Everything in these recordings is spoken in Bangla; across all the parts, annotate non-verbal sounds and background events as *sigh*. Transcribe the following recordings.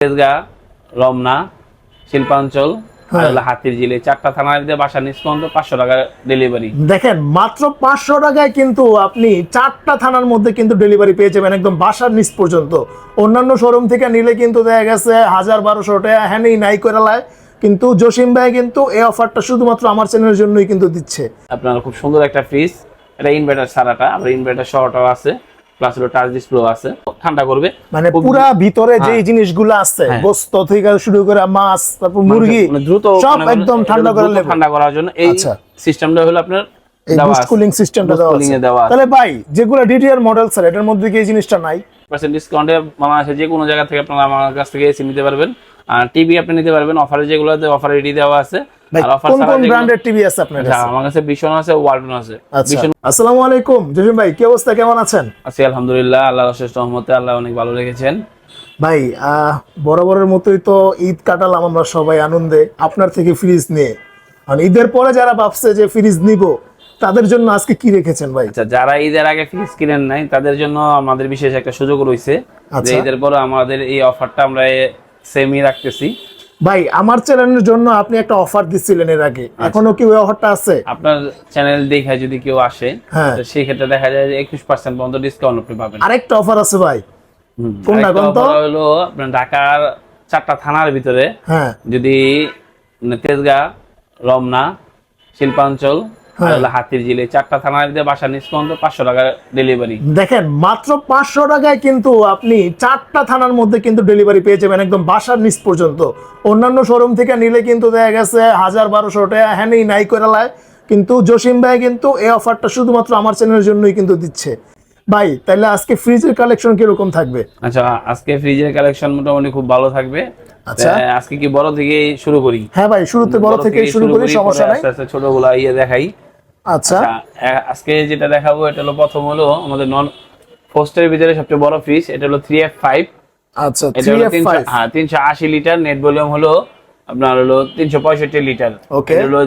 তেজগা রমনা শিল্পাঞ্চল হ্যাঁ। হাতির জিলে চারটা থানার বাসা নিষ্পন্ত পাঁচশো টাকা ডেলিভারি দেখেন মাত্র পাঁচশো টাকায় কিন্তু আপনি চারটা থানার মধ্যে কিন্তু ডেলিভারি পেয়ে যাবেন একদম বাসার নিচ পর্যন্ত। অন্যান্য শোরুম থেকে নিলে কিন্তু দেখা গেছে হাজার বারোশো টাকা হ্যানেই নাই করে লায় কিন্তু জসিম ভাই কিন্তু এই অফারটা শুধুমাত্র আমার চ্যানেলের জন্যই কিন্তু দিচ্ছে। আপনার খুব সুন্দর একটা ফ্রিজ এটা ইনভার্টার সারাটা আবার ইনভার্টার সহটাও আছে। প্লাস হলো টাচ ডিসপ্লে আছে ঠান্ডা করবে মানে পুরা ভিতরে যে হ্যাঁ। জিনিসগুলো আছে হ্যাঁ। গোস্ত থেকে শুরু করে মাছ তারপর মুরগি মানে দ্রুত সব মানে একদম ঠান্ডা করে দ্রুত ঠান্ডা করার জন্য এই আচ্ছা। সিস্টেমটা হলো আপনার দেওয়া কুলিং সিস্টেমটা। তাহলে ভাই যেগুলো মডেল স্যার এটার মধ্যে কি এই জিনিসটা নাই পার্সেন্ট ডিসকাউন্টে বাংলাদেশে যে কোনো জায়গা থেকে আপনারা আমার কাছ থেকে এসি নিতে পারবেন আর টিভি আপনি নিতে পারবেন অফারে যেগুলো অফারে রেডি দেওয়া আছে কোন ছাড়া কোন ব্র্যান্ডের টিভি আছে আপনার আচ্ছা, কাছে? আমার কাছে ভীষণ আছে ওয়ালটন আছে। আসসালামু আলাইকুম জসিম ভাই কি অবস্থা? কেমন আছেন? আছি আলহামদুলিল্লাহ আল্লাহ অশেষ রহমতে আল্লাহ অনেক ভালো রেখেছেন। ভাই আহ, বরাবরের মতোই তো ঈদ কাটালাম আমরা সবাই আনন্দে আপনার থেকে ফ্রিজ নিয়ে। আর ঈদের পরে যারা ভাবছে যে ফ্রিজ নিব তাদের জন্য আজকে কি রেখেছেন ভাই? আচ্ছা যারা ঈদের আগে ফ্রিজ কিনেন নাই তাদের জন্য আমাদের বিশেষ একটা সুযোগ রয়েছে। যে আচ্ছা। ঈদের পরে আমাদের এই অফারটা আমরা সেমই রাখতেছি। ভাই আমার চ্যানেলের জন্য আপনি একটা অফার দিছিলেন এর আগে আচ্ছা। এখনও কি ওই অফারটা আছে আপনার চ্যানেল দেখে যদি কেউ আসে হ্যাঁ। তো সেই ক্ষেত্রে দেখা যায় যে একুশ পার্সেন্ট পর্যন্ত ডিসকাউন্ট আপনি পাবেন আরেকটা অফার আছে ভাই কোন কোনটা কোন তো? হলো আপনার ঢাকার চারটা থানার ভিতরে হ্যাঁ যদি তেজগাঁ তেজগা রমনা শিল্পাঞ্চল হাতির জিলে চারটা থানার দিয়ে বাসা নিষ্পন্ত পাঁচশো টাকা ডেলিভারি দেখেন মাত্র পাঁচশো টাকায় কিন্তু আপনি চারটা থানার মধ্যে কিন্তু ডেলিভারি পেয়ে যাবেন একদম বাসার নিচ পর্যন্ত। অন্যান্য শোরুম থেকে নিলে কিন্তু দেখা গেছে হাজার বারোশো টাকা হ্যানেই নাই করে লায়। কিন্তু জসিম ভাই কিন্তু এই অফারটা শুধুমাত্র আমার চ্যানেলের জন্যই কিন্তু দিচ্ছে। ভাই তাহলে আজকে ফ্রিজের কালেকশন কীরকম থাকবে? আচ্ছা আজকে ফ্রিজের কালেকশন মোটামুটি খুব ভালো থাকবে। আচ্ছা। আজকে কি বড় থেকে শুরু করি? হ্যাঁ ভাই শুরুতে বড় থেকেই শুরু করি সমস্যা নাই। ছোটগুলা ইয়ে দেখাই। আচ্ছা। আচ্ছা, আজকে যেটা দেখাবো এটা হলো প্রথম হলো আমাদের নন পোস্টের ভিতরে সবচেয়ে বড় ফ্রিজ এটা হলো থ্রি এফ ফাইভ। আচ্ছা এটা হলো হ্যাঁ তিনশো আশি লিটার নেট ভলিউম হলো আপনার হলো তিনশো পঁয়ষট্টি লিটার. এটা হলো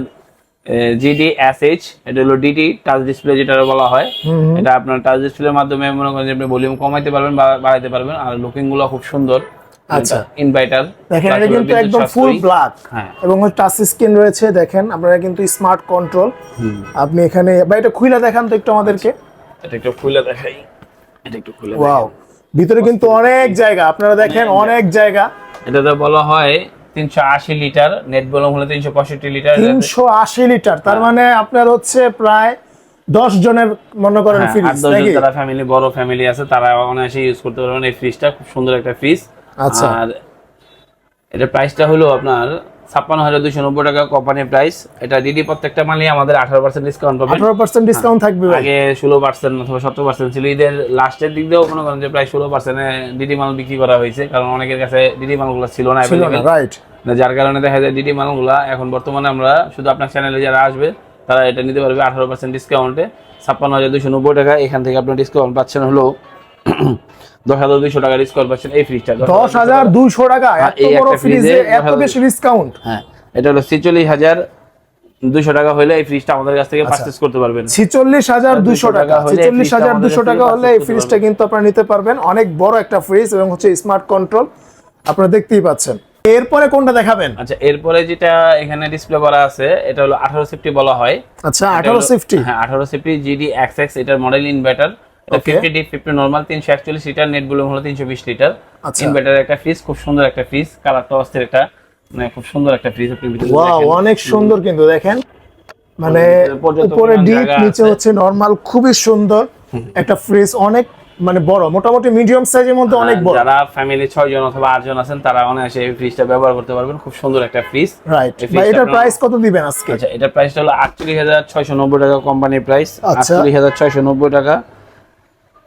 জিডি এস এইচ এটা হলো ডিটি টাচ ডিসপ্লে যেটা বলা হয়। এটা আপনার টাচ ডিসপ্লের মাধ্যমে মনে করেন যে আপনি ভলিউম কমাইতে পারবেন বা বাড়াইতে পারবেন আর লুকিংগুলো খুব সুন্দর। আচ্ছা। ইনভাইটার দেখেন এটা কিন্তু একদম ফুল ব্ল্যাক হ্যাঁ। এবং টাচ স্ক্রিন রয়েছে দেখেন আপনারা কিন্তু স্মার্ট কন্ট্রোল আপনি এখানে বা এটা খুইলা দেখান তো একটু আমাদেরকে। এটা একটু খুলে দেখাই। এটা একটু খুলে ওয়াও ভিতরে কিন্তু অনেক জায়গা আপনারা দেখেন অনেক জায়গা। এটা বলা হয় তিনশো আশি লিটার নেট ভলিউম হলো তিনশো পঁয়ষট্টি লিটার। তিনশো আশি লিটার তার মানে আপনার হচ্ছে প্রায় দশ জনের মনে করেন হ্যাঁ, ফ্রিজ যারা ফ্যামিলি বড় ফ্যামিলি আছে তারা অনায়াসে ইউজ করতে পারবেন। এই ফ্রিজটা খুব সুন্দর একটা ফ্রিজ আচ্ছা। আর এটা প্রাইসটা হলো আপনার ছাপ্পান্ন হাজার নব্বই টাকা কোম্পানির প্রাইস এটা ডিডি প্রত্যেকটা আমাদের আঠারো পার্সেন্ট ডিসকাউন্ট পাবেন। আঠারো পার্সেন্ট ডিসকাউন্ট থাকবে আগে ষোলো পার্সেন্ট অথবা সতেরো পার্সেন্ট ছিল। ঈদের লাস্টের দিক দিয়েও মনে করেন যে প্রায় ষোলো পার্সেন্টে ডিডি মাল বিক্রি করা হয়েছে। কারণ অনেকের কাছে ডিডি মালগুলো ছিল না। রাইট যার কারণে দেখা যায় ডিডি মালগুলা এখন বর্তমানে আমরা শুধু আপনার চ্যানেলে যারা আসবে তারা এটা নিতে পারবে আঠারো পার্সেন্ট ডিসকাউন্টে ছাপ্পান্ন হাজার দুশো নব্বই টাকা এখান থেকে আপনার ডিসকাউন্ট পাচ্ছেন হলো *clears throat* দশ হাজার দুইশো টাকা ডিসকাউন্ট পাচ্ছেন এই ফ্রিজটা দশ হাজার দুইশো টাকা হ্যাঁ, এত এই বড় একটা ফ্রিজে ফ্রিজে এত বেশি ডিসকাউন্ট হ্যাঁ এটা হলো ছেচল্লিশ হাজার দুশো টাকা হলে এই ফ্রিজটা আমাদের কাছ আচ্ছা। থেকে পারচেস করতে পারবেন। ছিচল্লিশ হাজার দুশো টাকা টাকা হলে এই ছিচল্লিশ ফ্রিজটা হাজার দুশো টাকা হলে এই ফ্রিজটা কিন্তু আপনারা নিতে পারবেন। অনেক বড় একটা ফ্রিজ এবং হচ্ছে স্মার্ট কন্ট্রোল আপনারা দেখতেই পাচ্ছেন। এরপরে কোনটা দেখাবেন? আচ্ছা এরপরে যেটা এখানে ডিসপ্লে করা আছে এটা হলো আঠারো সিফটি বলা হয়। আচ্ছা আঠারো সিফটি হ্যাঁ আঠারো সিফটি জিডি এক্স এক্স এটার model inverter. Fifty D fifty normal তিনশো একচল্লিশ লিটার নেট ভলিউম হলো তিনশো বিশ লিটার আচ্ছা। ইনভার্টার একটা ফ্রিজ খুব সুন্দর একটা ফ্রিজ কালারটা অস্থির একটা মানে খুব সুন্দর একটা ফ্রিজ আপনি। অনেক সুন্দর কিন্তু দেখেন। মানে উপরে ডিপ নিচে হচ্ছে নরমাল খুবই সুন্দর একটা ফ্রিজ অনেক মানে বড় মোটামুটি মিডিয়াম সাইজের মধ্যে অনেক বড়। যারা ফ্যামিলি ছয় জন অথবা জন আছেন তারা অনায়াসে এই ফ্রিজটা ব্যবহার করতে পারবেন খুব সুন্দর একটা ফ্রিজ রাইট এই ভাই এটার প্রাইস কত দিবেন আজকে? আচ্ছা এটার প্রাইসটা হলো আটচল্লিশ হাজার ছয়শো নব্বই টাকা কোম্পানির প্রাইস আচ্ছা। আটচল্লিশ হাজার ছয়শো নব্বই টাকা।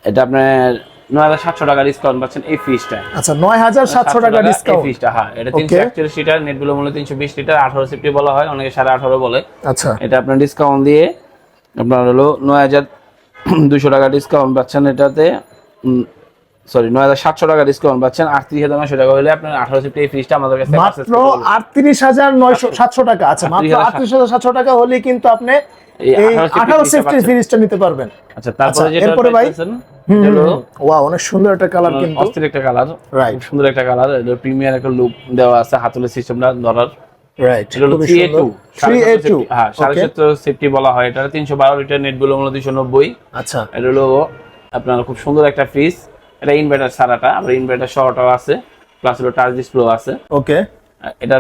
এটা আপনার নয় হাজার সাতশো টাকা ডিসকাউন্ট পাচ্ছেন এই ফ্রিজটা আচ্ছা নয় হাজার সাতশো টাকা এই ডিসকাউন্ট ফ্রিজটা হ্যাঁ এটা তিনশো. একচল্লিশ লিটার নেটগুলো মূল্য তিনশো বিশ লিটার আঠারো সিফটি বলা হয় অনেকে সাড়ে আঠারো বলে। আচ্ছা। এটা আপনার ডিসকাউন্ট দিয়ে আপনার হলো নয় হাজার দুশো টাকা ডিসকাউন্ট পাচ্ছেন এটাতে। সরি নয় হাজার সাতশো টাকা ডিসকাউন্ট পাচ্ছেন আটত্রিশ হাজার নয়শো টাকা হলে আপনার আঠারো সিফটি এই ফ্রিজটা আমাদের কাছে মাত্র আটত্রিশ হাজার নয়শো সাতশো টাকা। আচ্ছা মাত্র আটত্রিশ হাজার সাতশো টাকা হলে কিন্তু আপনি এই এই 18 আঠারো fridge টা সিফটির পাচ্ছেন। ফ্রিজটা নিতে পারবেন। আচ্ছা তারপরে আচ্ছা, যেটা ভাই? ওয়া অনেক সুন্দর একটা কালার কিন্তু। অস্থির একটা কালার রাইট খুব সুন্দর একটা কালার এটা প্রিমিয়ার একটা লুক দেওয়া আছে হাতলের সিস্টেমটা ধরার। রাইট হ্যাঁ সাড়ে সাতশো সেফটি বলা হয় এটা। তিনশো বারো লিটার নেটগুলো দুইশো নব্বই। আচ্ছা। এটা হলো আপনার খুব সুন্দর একটা ফ্রিজ এটা ইনভার্টার সারাটা আবার ইনভার্টার সহটাও আছে। প্লাস হলো টাচ ডিসপ্লে আছে। ওকে এটা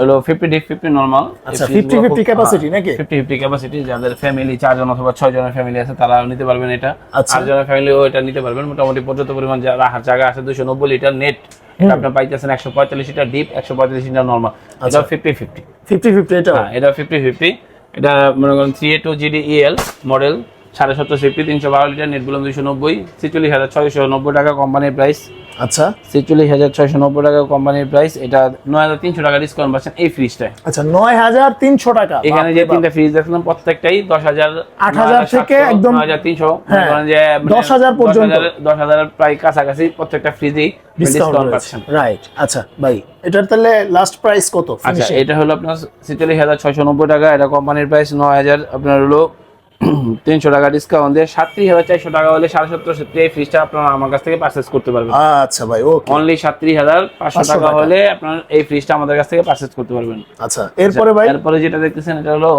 হলো ফিফটি ডিপ ফিফটি নর্মাল আচ্ছা, 50-50 capacity নাকি? ফিফটি ফিফটি ক্যাপাসিটি যাদের ফ্যামিলি চারজন অথবা ছয় জনের ফ্যামিলি আছে তারা নিতে পারবেন এটা। আচ্ছা। আট জনের ফ্যামিলিও এটা নিতে পারবেন। মোটামুটি পর্যাপ্ত পরিমাণ যা রাখার জায়গা আছে দুশো নব্বই লিটার নেট এটা আপনার পাইতেছেন একশো পঁয়তাল্লিশ লিটার ডিপ একশো পঁয়তাল্লিশ লিটার নর্মাল আচ্ছা। এটা ফিফটি ফিফটি ফিফটি ফিফটি এটা হ্যাঁ এটা ফিফটি ফিফটি এটা মনে করেন three A two GD EL model সাড়ে সত্তর ফিফটি তিনশো বারো লিটার নেট বললাম দুশো নব্বই ছেচল্লিশ হাজার ছয়শো নব্বই টাকা কোম্পানির প্রাইস আচ্ছা। ছেচল্লিশ হাজার ছয়শো নব্বই টাকা কোম্পানির প্রাইস এটা নয় হাজার তিনশো টাকা ডিসকাউন্ট পাচ্ছেন এই ফ্রিজটায় আচ্ছা নয় হাজার তিনশো টাকা। এখানে যে তিনটা ফ্রিজ দেখলাম প্রত্যেকটাই দশ হাজার 8,000 থেকে একদম- হাজার তিনশো। হ্যাঁ, 10,000 পর্যন্ত। দশ হাজার প্রায় কাছাকাছি প্রত্যেকটা ফ্রিজেই ডিসকাউন্ট ডিসকাউন্ট পাচ্ছেন। রাইট আচ্ছা ভাই এটার তাহলে লাস্ট প্রাইস কত? আচ্ছা এটা হলো আপনার ছেচল্লিশ হাজার ছয়শো নব্বই টাকা এটা কোম্পানির প্রাইস নয় হাজার আপনার হলো *clears throat* তিনশো টাকা ডিসকাউন্ট দিয়ে সাতত্রিশ হাজার চারশো টাকা হলে সাড়ে সত্তর এই ফ্রিজটা আপনারা আমার কাছ থেকে পারচেস করতে পারবেন। আচ্ছা ভাই ওকে অনলি সাতত্রিশ হাজার পাঁচশো টাকা। হলে আপনার এই ফ্রিজটা আমাদের কাছ থেকে পারচেস করতে পারবেন। আচ্ছা এরপরে ভাই? এরপরে যেটা দেখতেছেন এটা হলো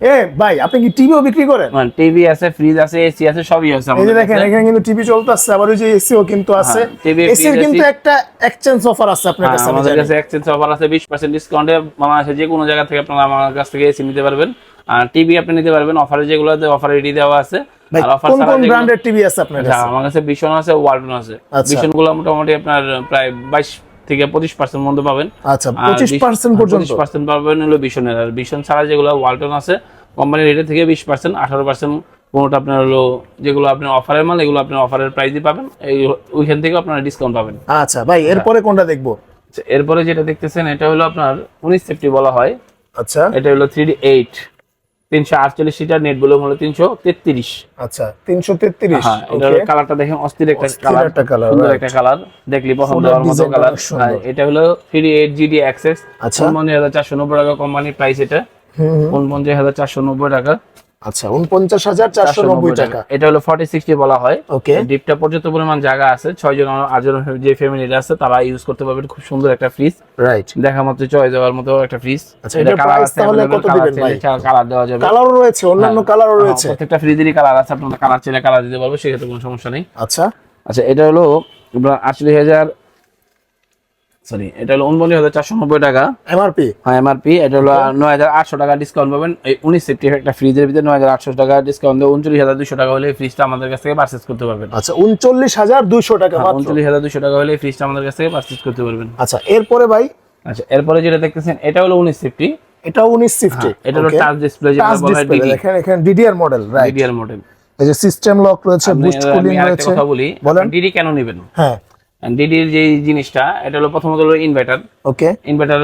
এ ভাই আপনি কি টিভিও বিক্রি করেন? মানে টিভি আছে ফ্রিজ আছে এসি আছে সবই আছে এই যে দেখেন এখানে কিন্তু টিভি চলতেছে আবার ওই যে এসিও কিন্তু আছে। হ্যাঁ, এসির কিন্তু একটা এক্সচেঞ্জ অফার আছে আপনার হ্যাঁ, কাছে আমি আমাদের কাছে এক্সচেঞ্জ অফার আছে বিশ পার্সেন্ট ডিসকাউন্টে বাংলাদেশে যে কোনো জায়গা থেকে আপনারা আমার কাছ থেকে এসি নিতে পারবেন। আর টিভি আপনি নিতে পারবেন। অফারে যেগুলো অফার রেডি দেওয়া আছে। আর অফার কোন কোন ব্র্যান্ডের টিভি আছে আপনার আচ্ছা, কাছে? আমার কাছে বিশন আছে ওয়ালটন আছে। আচ্ছা। বিশনগুলো মোটামুটি আপনার প্রায় বাইশ থেকে পঁচিশ পার্সেন্ট মধ্যে পাবেন। আচ্ছা পঁচিশ পার্সেন্ট পর্যন্ত পঁচিশ পার্সেন্ট পাবেন হলো বিশনের আর বিশন ছাড়া যেগুলো ওয়ালটন আছে কোম্পানির রেটে থেকে বিশ পার্সেন্ট আঠারো পার্সেন্ট কোনোটা আপনার হলো যেগুলো আপনার অফারের মাল এগুলো আপনার অফারের প্রাইসই পাবেন। এই ওইখান থেকে আপনারা ডিসকাউন্ট পাবেন। আচ্ছা ভাই এরপরে কোনটা দেখব? আচ্ছা, এরপরে যেটা দেখতেছেন এটা হলো আপনার উনিশ সেফটি বলা হয়। আচ্ছা। এটা হলো থ্রি ডি এইট তিনশো আটচল্লিশ লিটার নেট বলে হলো তিনশো তেত্রিশ। আচ্ছা তিনশো তেত্রিশ হ্যাঁ কালারটা দেখেন অস্থির একটা কালার একটা কালার সুন্দর একটা কালার দেখলি পছন্দ হওয়ার মতো কালার এটা হলো থ্রি এইট জিডি অ্যাক্সেস আচ্ছা। উনপঞ্চাশ হাজার চারশো নব্বই টাকা কোম্পানির প্রাইস এটা। উনপঞ্চাশ হাজার চারশো নব্বই টাকা। আচ্ছা উনপঞ্চাশ হাজার চারশো নব্বই টাকা। এটা হলো ফর্টি সিক্সটি বলা হয়। ওকে ডিপটা পর্যাপ্ত পরিমাণ জায়গা আছে। ছয় জন আট জন যে ফ্যামিলিটা আছে তারা ইউজ করতে পারবেন। খুব সুন্দর একটা ফ্রিজ রাইট দেখা মাত্র চয়েস দেওয়ার মতো একটা ফ্রিজ আচ্ছা, তাহলে কত দিবেন ভাই? কালার দেওয়া যাবে। কালারও রয়েছে অন্যান্য কালারও হ্যাঁ, রয়েছে। প্রত্যেকটা ফ্রিজেরই কালার আছে আপনারা কালার চাইলে কালার দিতে পারব সেক্ষেত্রে কোনো সমস্যা নেই। আচ্ছা। আচ্ছা এটা হলো আপনার আটচল্লিশ হাজার সরি এটা হলো উনপঞ্চাশ হাজার চারশো নব্বই টাকা। এমআরপি হ্যাঁ এমআরপি এটা হলো নয় হাজার আটশো টাকা ডিসকাউন্ট পাবেন। এই উনিশ সেফটি একটা ফ্রিজের ভিতরে নয় হাজার আটশো টাকা ডিসকাউন্ট দিয়ে উনচল্লিশ হাজার দুশো টাকা হলে ফ্রিজটা আমাদের কাছ থেকে পারচেস করতে পারবেন। আচ্ছা উনচল্লিশ হাজার দুইশো টাকা উনচল্লিশ হাজার দুশো টাকা হলে ফ্রিজটা আমাদের কাছ থেকে পারচেস করতে পারবেন। আচ্ছা এরপরে ভাই? আচ্ছা এরপরে যেটা দেখতেছেন এটা হলো উনিশ সেফটি। এটা উনিশ সিফটি। এটা হলো টাচ ডিসপ্লে যেটা বলা হয় দেখেন এখানে DDR model right DDR model এই যে সিস্টেম লক রয়েছে বুস্ট কুলিং রয়েছে। কথা বলি বলেন। ডিডি কেন নেবেন? হ্যাঁ। ডিডির যে জিনিসটা এটা হলো প্রথমত হলো ইনভার্টার ওকে ইনভার্টার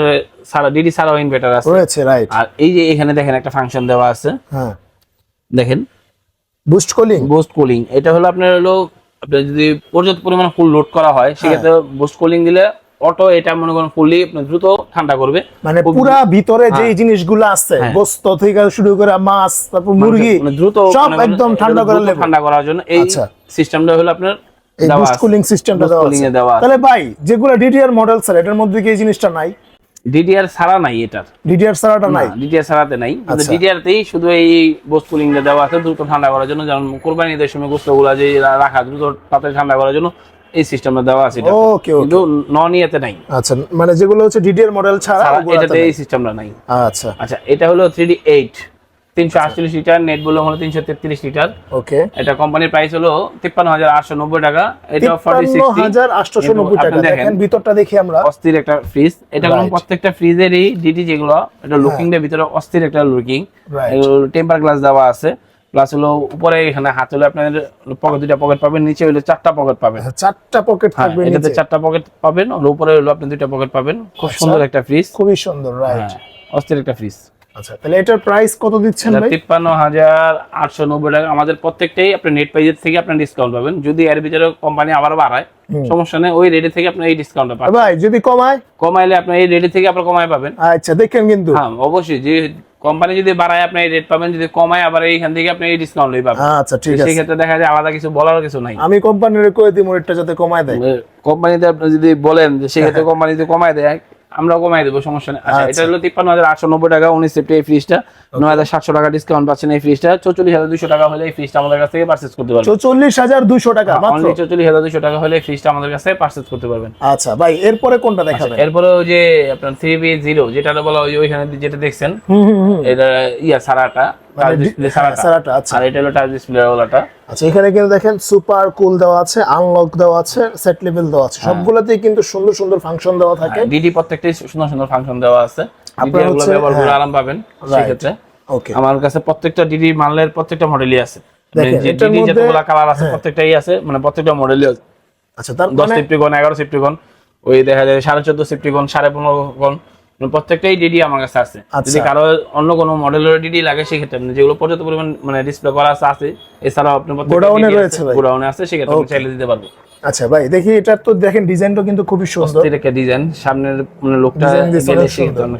ছাড়া ডিডি ছাড়াও ইনভার্টার আছে। রয়েছে রাইট আর এই যে এখানে দেখেন একটা ফাংশন দেওয়া আছে। হ্যাঁ। দেখেন। বুস্ট কুলিং বুস্ট কুলিং এটা হলো আপনার হলো আপনার যদি পর্যাপ্ত পরিমাণ ফুল লোড করা হয় সেক্ষেত্রে বুস্ট কুলিং দিলে অটো এটা মনে করেন ফুললি দ্রুত ঠান্ডা করবে। মানে পুরা ভিতরে যে হ্যাঁ। জিনিসগুলো আছে হ্যাঁ। গোস্ত থেকে শুরু করে মাছ তারপর মুরগি মানে দ্রুত সব একদম ঠান্ডা করে দ্রুত ঠান্ডা করার জন্য এই আচ্ছা। সিস্টেমটা হলো আপনার এই বুস্ট। কুলিং সিস্টেমটা দেওয়া তাহলে ভাই যেগুলো ডিডিআর মডেল স্যার এটার মধ্যে কি এই জিনিসটা নাই? ডিডিআর ছাড়া নাই এটার। ডিডিআর ছাড়াটা নাই? ডিডিআর ছাড়াতে নাই। আচ্ছা। ডিডিআর তেই শুধু এই বোস্ট কুলিং দেওয়া আছে দ্রুত ঠান্ডা করার জন্য। যেমন কোরবানি ঈদের সময় গোস্তগুলা যে রাখা দ্রুত তাতে ঠান্ডা করার জন্য এই সিস্টেমটা দেওয়া আছে এটাতে। ওকে কিন্তু নন ইয়েতে নাই। আচ্ছা মানে যেগুলো হচ্ছে ডিডিআর মডেল ছাড়া এটাতে। এই সিস্টেমটা নাই। আচ্ছা। আচ্ছা এটা হলো থ্রি ডি এইট তিনশো আটচল্লিশ লিটার নেট বলে হলো তিনশো তেত্রিশ লিটার। ওকে। এটা কোম্পানির প্রাইস হলো তিপ্পান্ন হাজার আটশো নব্বই টাকা এটা ফর্টি তিপ্পান্ন হাজার আটশোশো নব্বই টাকা। দেখেন ভিতরটা দেখি আমরা। অস্থির একটা ফ্রিজ এটা কোনো প্রত্যেকটা ফ্রিজেরই ডিডি যেগুলো এটা লুকিং এর ভিতরে অস্থির একটা লুকিং টেম্পার গ্লাস দেওয়া আছে। প্লাস হলো উপরে এখানে হাত হলে আপনার পকেট দুইটা পকেট পাবেন নিচে হলো চারটা পকেট পাবেন। আচ্ছা, চারটা পকেট হ্যাঁ থাকবে এটাতে চারটা পকেট পাবেন আর উপরে হলো আপনি দুইটা পকেট পাবেন। খুব আচ্ছা। সুন্দর একটা ফ্রিজ খুবই সুন্দর রাইট হ্যাঁ অস্থির একটা ফ্রিজ আচ্ছা তাহলে এটার প্রাইস কত দিচ্ছেন ভাই? তিপ্পান্ন হাজার আটশো নব্বই টাকা। আমাদের প্রত্যেকটাই আপনি নেট প্রাইজের থেকে আপনি ডিসকাউন্ট পাবেন। যদি এর ভিতরে কোম্পানি আবার বাড়ায় সমস্যা নেই ওই রেটে থেকে আপনি এই ডিসকাউন্টটা পাবেন। ভাই যদি কমায়? কমাইলে আপনি এই রেটে থেকে আপনার কমায় পাবেন। আচ্ছা দেখেন কিন্তু। হ্যাঁ অবশ্যই যে কোম্পানি যদি বাড়ায় আপনি এই রেট পাবেন যদি কমায় আবার এইখান থেকে আপনি এই ডিসকাউন্টই পাবেন। আচ্ছা ঠিক আছে। সেই ক্ষেত্রে দেখা যায় আলাদা কিছু বলার কিছু নাই। আমি কোম্পানির কয়ে দিই রেটটা যাতে কমায় দেয়। কোম্পানিতে আপনি যদি বলেন যে সেক্ষেত্রে কোম্পানি যদি কমায় দেয় আমরাও কমাই দেবো সমস্যা নেই। আচ্ছা এটা হলো তিপ্পান্ন হাজার আটশো নব্বই টাকা উনিশ সেপ্টি এই ফ্রিজটা। নয় হাজার সাতশো টাকা ডিসকাউন্ট পাচ্ছেন এই ফ্রিজটা। চৌচল্লিশ হাজার দুশো টাকা হলে এই ফ্রিজটা আমাদের কাছ থেকে পার্চেস করতে পারবেন। চৌচল্লিশ হাজার দুশো টাকা অনলি চৌচল্লিশ হাজার দুশো টাকা হলে এই ফ্রিজটা আমাদের কাছে পার্চেস করতে পারবেন। আচ্ছা ভাই এরপরে কোনটা দেখাবেন? এরপরে ওই যে আপনার থ্রি বি জিরো যেটা বলা ওই ওইখানে যেটা দেখছেন এটা ইয়া সারাটা সারাটা, আচ্ছা। আর এটা হলো টাচ ডিসপ্লে ওলাটা। আচ্ছা এখানে কিন্তু দেখেন সুপার কুল দেওয়া আছে আনলক দেওয়া আছে সেট লেভেল দেওয়া আছে। সবগুলোতেই কিন্তু সুন্দর সুন্দর ফাংশন দেওয়া থাকে। ডিডি প্রত্যেকটাই সুন্দর সুন্দর ফাংশন দেওয়া আছে। আপনার ডিডি গুলো হচ্ছে- ব্যবহার করে হ্যাঁ। আরাম পাবেন সেক্ষেত্রে। ওকে আমার কাছে প্রত্যেকটা ডিডি মালের প্রত্যেকটা মডেলই আছে। ডিডি কালার আছে প্রত্যেকটাই আছে মানে প্রত্যেকটা মডেলই আছে। আচ্ছা তার দশ মানে সিফটিকন এগারো সিফটিকন ওই দেখা যায় সাড়ে চোদ্দ সিফটিকন সাড়ে পনেরো কন মানে প্রত্যেকটাই ডিডি আমার কাছে আছে। আচ্ছা। যদি কারও অন্য কোনো মডেলের ডিডি লাগে সেক্ষেত্রে আপনি যেগুলো পর্যাপ্ত পরিমাণ মানে ডিসপ্লে করা আছে আছে এছাড়াও আপনি গোডাউনে রয়েছে গোডাউনে আছে সেক্ষেত্রে চাইলে দিতে পারব আচ্ছা ভাই দেখি এটার তো দেখেন ডিজাইনটা কিন্তু খুবই সুন্দর। একটা ডিজাইন সামনের মানে লোকটা অনেক